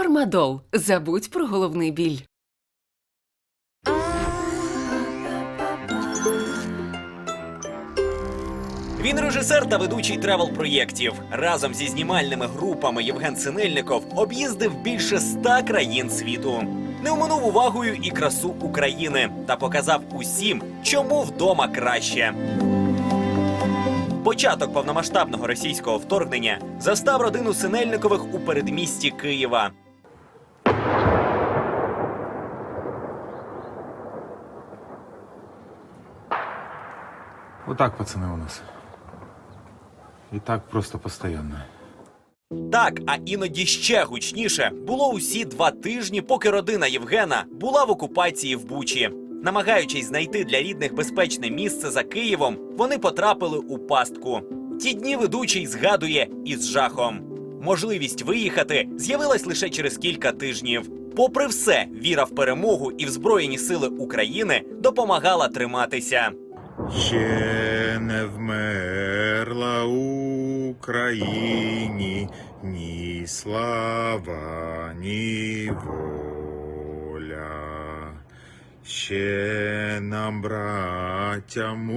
Фармадол. Забудь про головний біль. Він режисер та ведучий тревел-проєктів. Разом зі знімальними групами Євген Синельников об'їздив більше ста країн світу. Не оминув увагою і красу України та показав усім, чому вдома краще. Початок повномасштабного російського вторгнення застав родину Синельникових у передмісті Києва. Вот так, пацаны, у нас. И так просто постоянно. Так, а іноді ще гучніше було усі два тижні, поки родина Євгена була в окупації в Бучі. Намагаючись знайти для рідних безпечне місце за Києвом, вони потрапили у пастку. Ті дні ведучий згадує із жахом. Можливість виїхати з'явилась лише через кілька тижнів. Попри все, віра в перемогу і в Збройні сили України допомагала триматися. Ще не вмерла Україні ні слава, ні воля. Ще нам, братям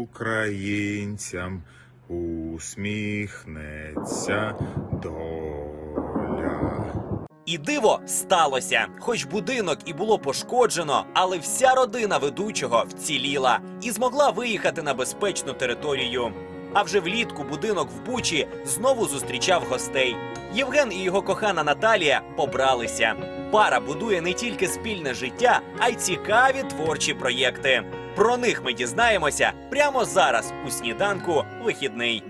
українцям, усміхнеться доля. І диво сталося. Хоч будинок і було пошкоджено, але вся родина ведучого вціліла і змогла виїхати на безпечну територію. А вже влітку будинок в Бучі знову зустрічав гостей. Євген і його кохана Наталія побралися. Пара будує не тільки спільне життя, а й цікаві творчі проєкти. Про них ми дізнаємося прямо зараз у сніданку вихідний.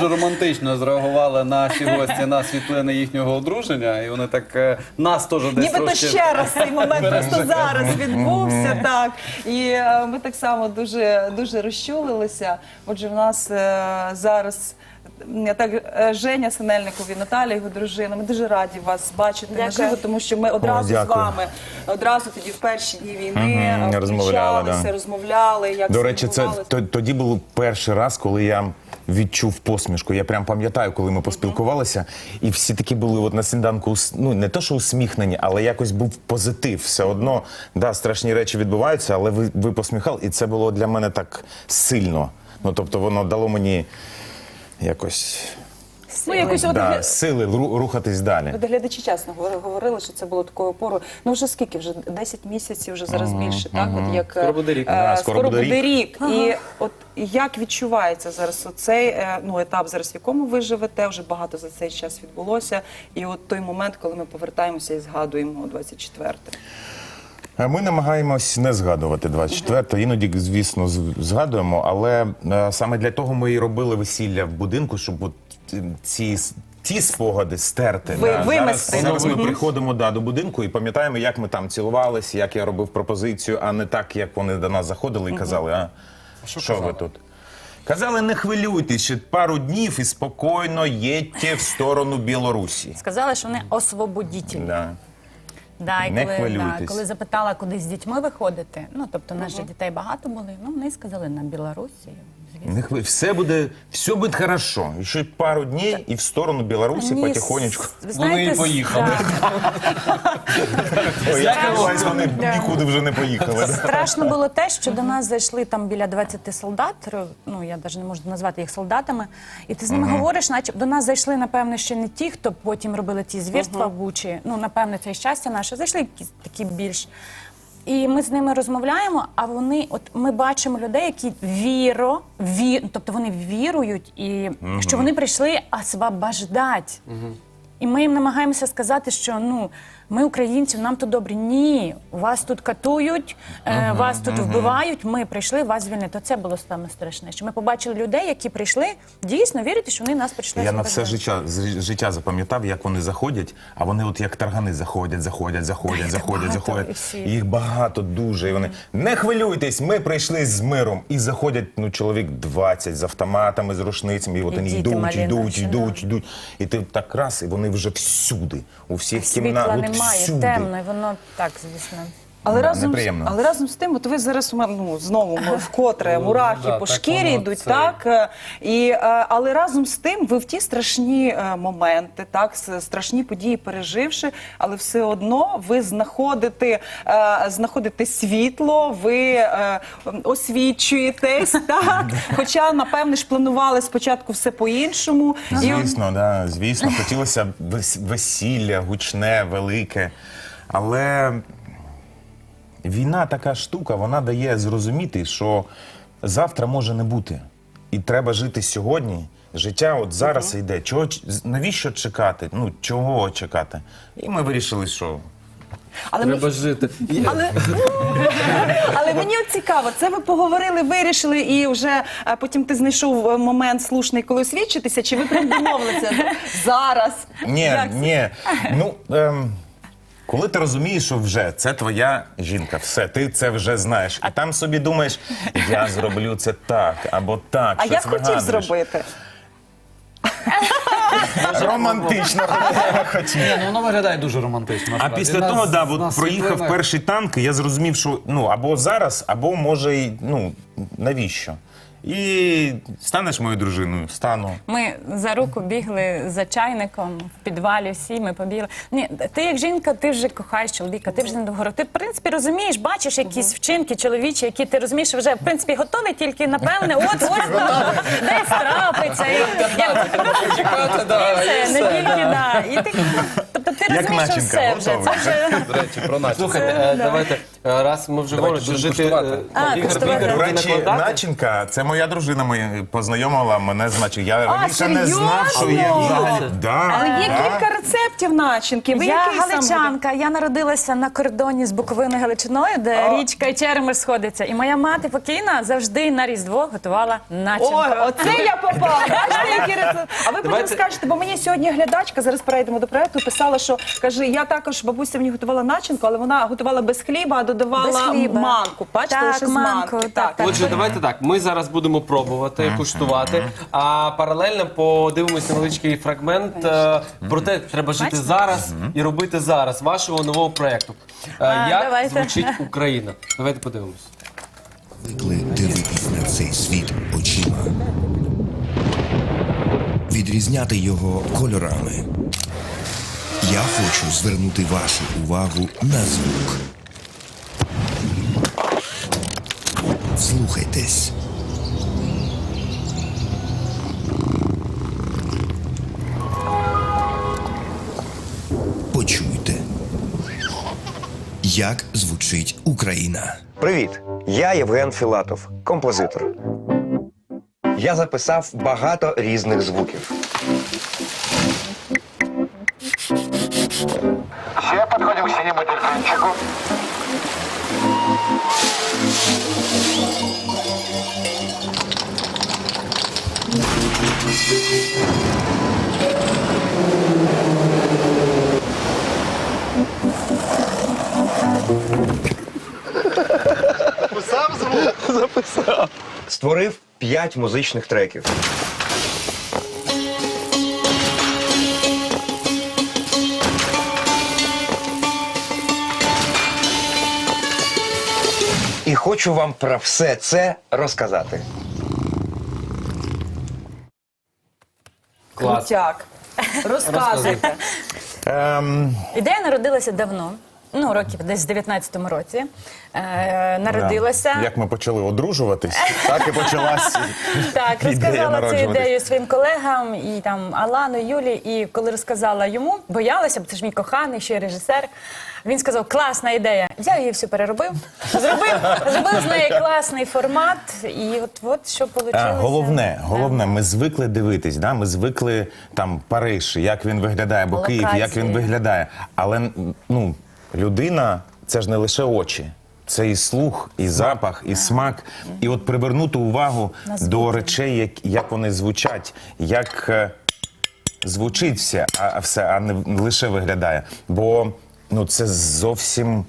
Дуже романтично зреагували наші гості на світлини їхнього одруження, і вони так е, нас теж десь Нібито трошки... ще раз цей момент просто зараз відбувся, так. І е, ми так само дуже, дуже розчулилися. Отже, в нас е, зараз. м, Так, е, Женя Синельников і Наталя, його дружина. Ми дуже раді вас бачити Дякую. наживо, тому що ми одразу з дякую. вами, одразу тоді в перші дні війни Мгм, е, розмовляли, включалися, да. розмовляли. Як До речі, це спілкувалися. то- тоді був перший раз, коли я відчув посмішку. Я прям пам'ятаю, коли ми поспілкувалися, і всі такі були от на сніданку, ну не то, що усміхнені, але якось був позитив. Все одно, да, страшні речі відбуваються, але ви, ви посміхали, і це було для мене так сильно. Ну тобто, воно дало мені якось Ну, якось от да, сили ру- рухатись далі. От глядачі чесно говорили- говорили, що це було такою опорою. Ну вже скільки? Вже 10 місяців, вже зараз більше, так? От як Скоро буде рік. е, Да, скоро, скоро буде буде рік. І от як відчувається зараз оцей е, ну етап, зараз в якому ви живете? Вже багато за цей час відбулося. І от той момент, коли ми повертаємося і згадуємо 24-те. Е, Ми намагаємось не згадувати 24-го. Іноді, звісно, згадуємо, але е, саме для того ми і робили весілля в будинку, щоб е, ці ті спогади стерти. Ви- Зараз, зараз ми приходимо да, до будинку і пам'ятаємо, як ми там цілувалися, як я робив пропозицію, а не так, як вони до нас заходили і казали, а що, ви тут? Казали, не хвилюйтесь, ще пару днів і спокійно їдьте в сторону Білорусі. Сказали, що вони освободітелі. Да. Да, і Не коли, хвилюйтесь. Да, коли запитала, куди з дітьми виходити, ну тобто же дітей багато були. Ну вони сказали на Білорусі. Не хви... Все буде, все буде хорошо. Ще пару днів і в сторону Білорусі Ні, потихонечку. с- Ви Вони знаєте, і поїхали. Ой, я сподіваюсь, вони нікуди вже не поїхали. Страшно було те, що до нас зайшли там біля 20 солдат. Ну я навіть не можу назвати їх солдатами. І ти з ними говориш, наче до нас зайшли, напевно, ще не ті, хто потім робили ті звірства в Бучі. Ну, напевно, це і щастя наше. Зайшли якісь такі більш. І ми з ними розмовляємо, а вони, от ми бачимо людей, які віро, ві, тобто вони вірують, і що вони прийшли освобождать. І ми їм намагаємося сказати, що ну ми українці, нам тут добре. Ні, вас тут катують, е, вас тут вбивають. Ми прийшли вас звільнити. Це було саме страшне. Що ми побачили людей, які прийшли, дійсно вірити, що вони нас прийшли. Я на все життя з- життя запам'ятав, як вони заходять, а вони от як таргани заходять, заходять, заходять, заходять, багато, і заходять. всі. Їх багато дуже. І вони не хвилюйтесь, ми прийшли з миром. І заходять ну чоловік 20 з автоматами, з рушницями. І от І вони діти йдуть, малі йдуть, наші, йдуть, йдуть. І ти так раз, і вони вже всюди, у всіх Світла кімнатах. Немає, всюди. темно, і воно так, звісно. Але разом, з, неприємно. але разом з тим, от ви зараз у мене, ну, знову ми вкотре мурахи да, по так шкірі воно йдуть, це- так? е, І, е, але разом з тим ви в ті страшні е, моменти, так, с- страшні події переживши, але все одно ви знаходите, е, знаходите світло, ви е, освічуєтесь, так? Хоча, напевне ж, планували спочатку все по-іншому. І от- Звісно, да, звісно, хотілося б вес- весілля, гучне, велике. Але війна така штука, вона дає зрозуміти, що завтра може не бути. І треба жити сьогодні. Життя от зараз йде. Чого, навіщо чекати? Ну, чого чекати? І ми вирішили, що але ми Треба жити. Але, але мені цікаво, це ви поговорили, вирішили, і вже е, потім ти знайшов е, момент слушний, коли освідчитися, чи ви прям домовилися зараз? Ні, ні. Ну, ем, коли ти розумієш, що вже це твоя жінка, все, ти це вже знаєш. І там собі думаєш, я зроблю це так або так. А щось як хотів вигадуєш. зробити? Романтично хотів. Ні, ну воно виглядає дуже романтично. А насправді. після Нас- того, да, от нас проїхав перший танк, і я зрозумів, що ну або зараз, або може й ну навіщо? І станеш моєю дружиною, стану. Ми за руку бігли за чайником в підвалі. Всі ми побігли. Ні, ти як жінка, ти вже кохаєш чоловіка, ти вже не догору. Ти в принципі розумієш, бачиш якісь вчинки чоловічі, які ти розумієш, що вже в принципі готові, тільки напевне, от ось десь трапиться. І, як, Чекати, да, і не все, тільки да. І ти, тобто ти розумієш, що все вже. До речі, про наче. Слухайте, давайте, раз ми вже говоримо, що жити е, А, Ігор куштувати. Бігер До буде речі, накладати. начинка, це моя дружина моя познайомила мене з начинкою. Я раніше не знав, що є серйозно? взагалі. Да, Але є да. кілька рецептів начинки. Ви я який сам галичанка, я народилася на кордоні з Буковиною Галичиною, де річка і Черемир сходиться. І моя мати покійна завжди на Різдво готувала начинку. Ой, оце я попала. Бачите, які рецепти? А ви потім Давайте- скажете, бо мені сьогодні глядачка, зараз перейдемо до проекту, писала, що каже, я також бабуся мені готувала начинку, але вона готувала без хліба, а додавала хліба. манку. Бачите, Так, лише з манку, манки. так, так. Отже, давайте так. Ми зараз будемо пробувати, куштувати. А паралельно подивимось невеличкий фрагмент е, про те, треба жити Бачите? зараз і робити зараз вашого нового проєкту. Е, А, Як давайте. звучить Україна? Давайте подивимось. звикли дивитись на цей світ очима, відрізняти його кольорами. Я хочу звернути вашу увагу на звук. Слухайтесь. Почуйте, як звучить Україна. Привіт! Я Євген Філатов, композитор. Я записав багато різних звуків. Все подходим к синему дельфинчику. Створив п'ять музичних треків. І хочу вам про все це розказати. Клас. Крутяк. Розказуйте. Ем, Ідея народилася давно. Ну, років десь в 19-му році. Е, народилася. Як ми почали одружуватись, так і почалась. Так, ідея розказала цю народжуватись. ідею своїм колегам і там Алану, Юлі. І коли розказала йому, боялася, бо це ж мій коханий, ще й режисер. Він сказав, класна ідея. Взяв її всю переробив, зробив, зробив з неї класний формат, і от, от що вийшло. Головне, головне, ми звикли дивитись, да? ми звикли там Париж, як він виглядає, або Київ, як він виглядає. Але ну, людина це ж не лише очі. Це і слух, і запах, і смак. І от привернути увагу до речей, як, як вони звучать, як е, звучить все, а, а все, а не лише виглядає. Бо ну, це зовсім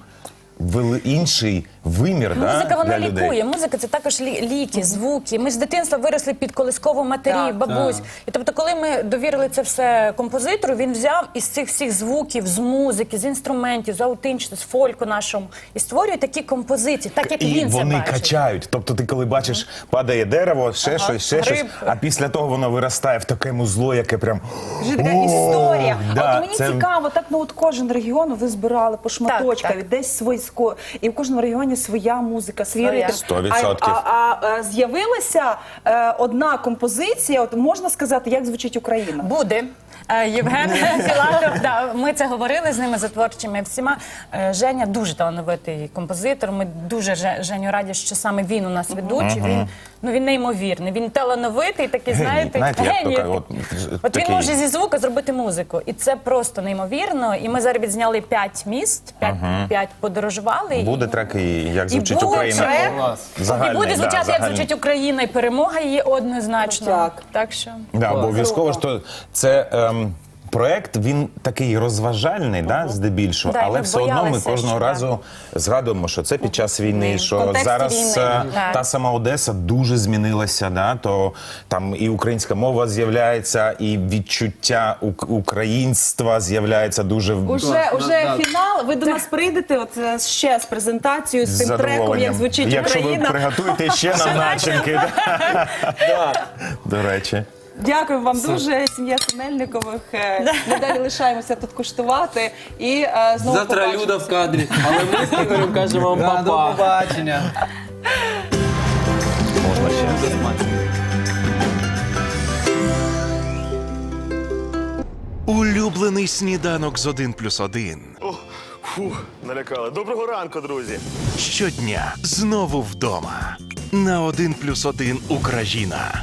вели- інший вимір Музика да, вона для лікує. людей. Музика це також лі- ліки, звуки. Ми з дитинства виросли під колискову матерів, Так. бабусь. І тобто, коли ми довірили це все композитору, він взяв із цих всіх звуків, з музики, з інструментів, з аутентичності, з фольку нашому і створює такі композиції, так як І він вони це бачить. качають. Тобто, ти коли бачиш, падає дерево, ще щось, ще щось, гриб. а після того воно виростає в таке музло, яке прям Вже така О, історія. да, а от мені це- цікаво, так ну от кожен регіон ви збирали по шматочках, так. десь ско- і в кожному регіоні своя музика, свій ритм. Сто А, відсотків. а, а, а з'явилася е, одна композиція. От можна сказати, як звучить Україна? Буде. Е, Євген Філатов, да, ми це говорили з ними за творчими всіма. Е, Женя дуже талановитий композитор. Ми дуже Же- Женю раді, що саме він у нас ведучий. Він ну він неймовірний. Він талановитий, такий, Геній. знаєте, Знаєте, як геній. то от, От він такий- може зі звука зробити музику, і це просто неймовірно. І ми зараз відзняли п'ять міст, п'ять, п'ять подорожували. і- буде трек, і як звучить буде Україна. трек, Клас. Загальний, і буде да, звучати, як загальний. звучить Україна, і перемога її однозначно. Так. так що Да, обов'язково ж то це. Ем, Проект він такий розважальний, да, здебільшого, Да, і але ми все одно ми боялися, кожного що разу згадуємо, що це під час війни, В що контексті зараз війни, е, так. та сама Одеса дуже змінилася. Да, то там і українська мова з'являється, і відчуття ук- українства з'являється дуже в- Уже, уже фінал. Ви до нас прийдете от е, ще з презентацією, з з цим треком, задоволенням. як звучить Якщо Україна. ви приготуєте ще нам начинки. да. До речі. Дякую вам дуже, сім'я Синельникових. Е, Ми далі лишаємося тут куштувати. І е, знову Завтра побачимося. Люда в кадрі, але ми з Ігорем кажемо вам Да, До папа. побачення. Улюблений сніданок з 1 плюс 1. Фух, налякали. Доброго ранку, друзі. Щодня знову вдома. На 1 плюс 1 Україна.